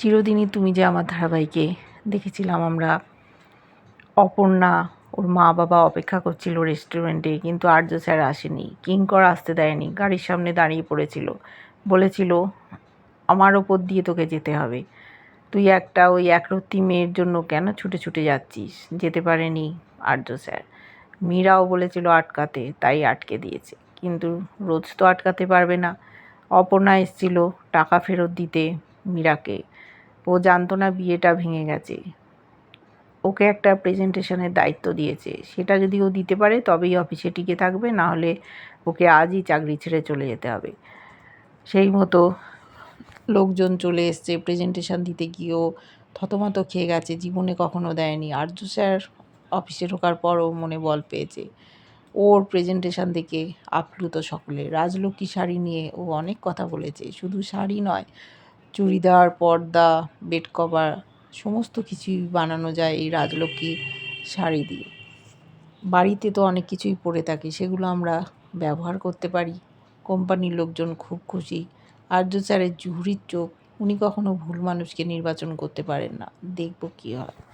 চিরদিনই তুমি যে আমার ধারাবাহিকে দেখেছিলাম, আমরা অপর্ণা, ওর মা বাবা অপেক্ষা করছিল রেস্টুরেন্টে কিন্তু আর্য স্যার আসেনি। কিঙ্কর আসতে দেয়নি, গাড়ির সামনে দাঁড়িয়ে পড়েছিল। বলেছিল, আমার ওপর দিয়ে তোকে যেতে হবে। তুই একটা ওই একরত্তি মেয়ের জন্য কেন ছুটে ছুটে যাচ্ছিস? যেতে পারেনি আর্য স্যার। মীরাও বলেছিল আটকাতে, তাই আটকে দিয়েছে। কিন্তু রোজ তো আটকাতে পারবে না। অপর্ণা এসেছিল টাকা ফেরত দিতে। মীরাকে। ও জানতো না বিয়েটা ভেঙে গেছে। ওকে একটা প্রেজেন্টেশনের দায়িত্ব দিয়েছে। সেটা যদি ও দিতে পারে, তবেই অফিসে টিকে থাকবে, না হলে ওকে আজই চাকরি ছেড়ে চলে যেতে হবে। সেই মতো লোকজন চলে এসছে। প্রেজেন্টেশন দিতে গিয়েও থতমত খেয়ে গেছে। জীবনে কখনো দেয়নি। আর্য স্যার অফিসে ঢোকার পরও মনে বল পেয়েছে। ওর প্রেজেন্টেশন দেখে আপ্লুত সকলে। রাজলক্ষ্মী শাড়ি নিয়ে ও অনেক কথা বলেছে। শুধু শাড়ি নয় চুড়িদার, পর্দা, বেড কভার, সমস্ত কিছুই বানানো যায় এই রাজলক্ষ্মী শাড়ি দিয়ে। বাড়িতে তো অনেক কিছুই পরে থাকে, সেগুলো আমরা ব্যবহার করতে পারি। কোম্পানির লোকজন খুব খুশি। আর্য স্যারের জুহরির চোখ, উনি কখনো ভুল মানুষকে নির্বাচন করতে পারেন না। দেখব কী হয়।